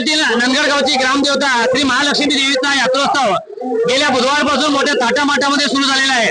गावची ग्रामदेवता श्री महालक्ष्मी देवीचा यात्रोत्सव गेल्या बुधवारपासून मोठ्या थाटामाटामध्ये सुरू झालेला आहे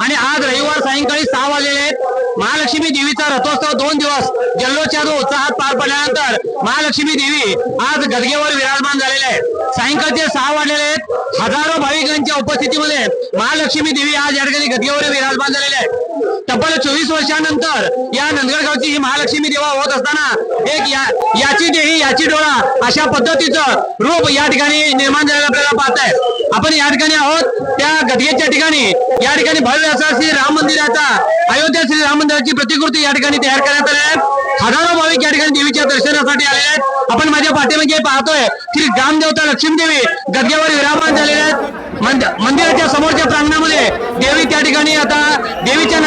आणि आज रविवार सायंकाळी सहा वाजलेले आहेत. महालक्ष्मी देवीचा रथोत्सव दोन दिवस जल्लोषात उत्साहात पार पडल्यानंतर महालक्ष्मी देवी आज गदगेवर विराजमान झालेले आहेत सायंकाळचे सहा वाजलेले आहेत. हजारो भाविकांच्या उपस्थितीमध्ये महालक्ष्मी देवी आज या ठिकाणी गदगेवर विराजमान झालेले आहेत तब्बल चोवीस वर्षानंतर या नंदगडगावची ही महालक्ष्मी देवा होत असताना एक या याची देही याची डोळा अशा पद्धतीचं रूप या ठिकाणी निर्माण झालेलं आपल्याला पाहत आहे आपण या ठिकाणी आहोत त्या गदगेच्या ठिकाणी. या ठिकाणी भव्य असा श्री राम मंदिराचा अयोध्या श्री राम मंदिराची प्रतिकृती या ठिकाणी तयार करण्यात आली आहे हजारो भाविक या ठिकाणी देवीच्या दर्शनासाठी आले आहेत. आपण माझ्या पाठीमध्ये पाहतोय श्री ग्रामदेवता लक्ष्मीदेवी गदग्यावर विराजमान झालेल्या आहेत. मंदिराच्या समोरच्या प्रांगणामध्ये देवी त्या ठिकाणी आता देवीच्या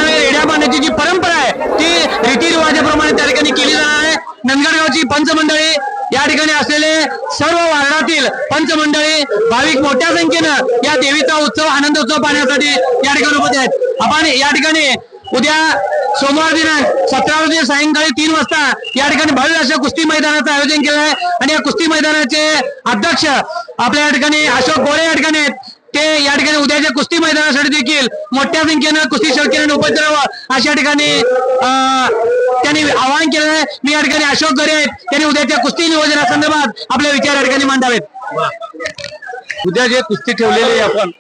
करण्याची जी परंपरा आहे ती रीतिरिवाजाप्रमाणे त्या ठिकाणी केली जाणार आहे. नंदगडगावची पंचमंडळी या ठिकाणी असलेले सर्व वार्डातील पंचमंडळी भाविक मोठ्या संख्येनं या देवीचा उत्सव आनंद उत्सव पाहण्यासाठी या ठिकाणी उपस्थित आहेत. आपण या ठिकाणी उद्या सोमवार दिनांक सतरा रोजी सायंकाळी तीन वाजता या ठिकाणी भव्य अशा कुस्ती मैदानाचं आयोजन केलं आहे. आणि या कुस्ती मैदानाचे अध्यक्ष आपल्या या ठिकाणी अशोक गोरे या ठिकाणी आहेत. ते या ठिकाणी उद्याच्या कुस्ती मैदानासाठी देखील मोठ्या संख्येनं कुस्ती शौकीनांनी उपस्थित राहावं. अशा ठिकाणी अं, त्यांनी आवाहन केलं आहे. मी या ठिकाणी अशोक गरे आहेत. त्यांनी उद्याच्या कुस्ती नियोजनासंदर्भात आपले विचार या ठिकाणी मांडावेत. उद्या जे कुस्ती ठेवलेली आहे आपण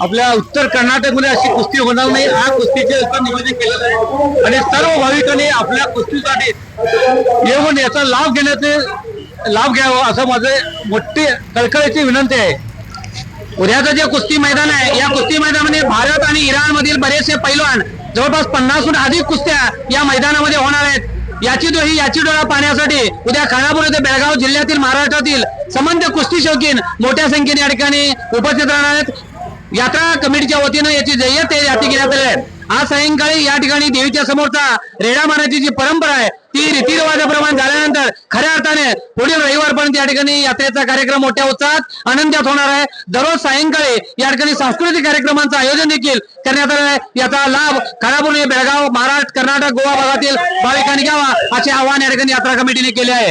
आपल्या उत्तर कर्नाटकमध्ये अशी कुस्ती होणार नाही. हा कुस्तीचे असं नियोजन केलेलं आहे. आणि सर्व भाविकांनी आपल्या कुस्तीसाठी येऊन याचा लाभ घेण्याचे लाभ घ्यावा असं माझे मोठी कळकळीची विनंती आहे. उद्याचं जे कुस्ती मैदान आहे या कुस्ती मैदानामध्ये भारत आणि इराण मधील बरेचसे पैलवान जवळपास पन्नासहून अधिक कुस्त्या या मैदानामध्ये होणार आहेत. याची ही याची डोळा पाहण्यासाठी उद्या खानापूर येथे बेळगाव जिल्ह्यातील महाराष्ट्रातील संबंध कुस्ती शौकीन मोठ्या संख्येने या ठिकाणी उपस्थित राहणार आहेत. यात्रा कमिटीच्या वतीनं याची जय्यत हे याची घेण्यात आली आहे. आज सायंकाळी या ठिकाणी देवीच्या समोरचा रेडा मारण्याची जी परंपरा आहे ती रीतिरिवाजाप्रमाणे झाल्यानंतर खऱ्या अर्थाने पुढील रविवारपर्यंत या ठिकाणी यात्रेचा कार्यक्रम मोठ्या उत्साहात आनंदात होणार आहे. दररोज सायंकाळी या ठिकाणी सांस्कृतिक कार्यक्रमांचं आयोजन देखील करण्यात आलं आहे. याचा लाभ खानापूर बेळगाव महाराष्ट्र कर्नाटक गोवा भागातील भाविकांनी घ्यावा असे आवाहन या ठिकाणी यात्रा कमिटीने केले आहे.